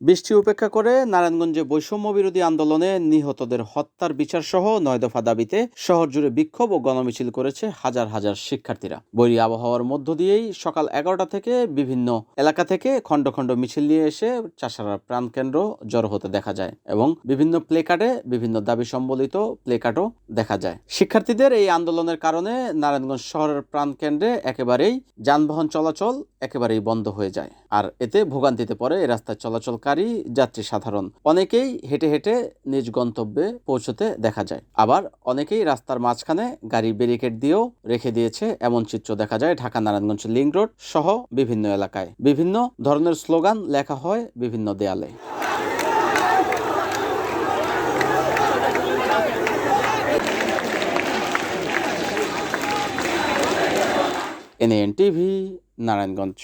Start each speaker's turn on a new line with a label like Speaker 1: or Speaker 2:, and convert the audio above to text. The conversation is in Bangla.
Speaker 1: বৃষ্টি উপেক্ষা করে নারায়ণগঞ্জে বৈষম্য বিরোধী আন্দোলনে নিহতদের হত্যার বিচার সহ নয় দফা দাবিতে শহর জুড়ে বিক্ষোভ ও গণমিছিল করেছে হাজার হাজার শিক্ষার্থীরা। বৈরী আবহাওয়ার মধ্য দিয়েই সকাল এগারোটা থেকে বিভিন্ন এলাকা থেকে খণ্ড খণ্ড মিছিল নিয়ে এসে চাষারা প্রাণকেন্দ্র জড়ো হতে দেখা যায় এবং বিভিন্ন প্লেকার্ডে বিভিন্ন দাবি সম্বলিত প্লেকার্ডও দেখা যায়। শিক্ষার্থীদের এই আন্দোলনের কারণে নারায়ণগঞ্জ শহরের প্রাণকেন্দ্রে একেবারেই যানবাহন চলাচল একেবারেই বন্ধ হয়ে যায়। আর এতে ভোগান্তিতে পড়ে এ রাস্তায় চলাচলকারী যাত্রী সাধারণ। অনেকেই হেঁটে হেঁটে নিজ গন্তব্যে পৌঁছতে দেখা যায়। আবার অনেকেই রাস্তার মাঝখানে গাড়ি ব্যারিকেড দিয়েও রেখে দিয়েছে এমন চিত্র দেখা যায় ঢাকা নারায়ণগঞ্জ লিংক রোড সহ বিভিন্ন এলাকায়। বিভিন্ন ধরনের স্লোগান লেখা হয় বিভিন্ন দেয়ালে। NN TV Narayanganj.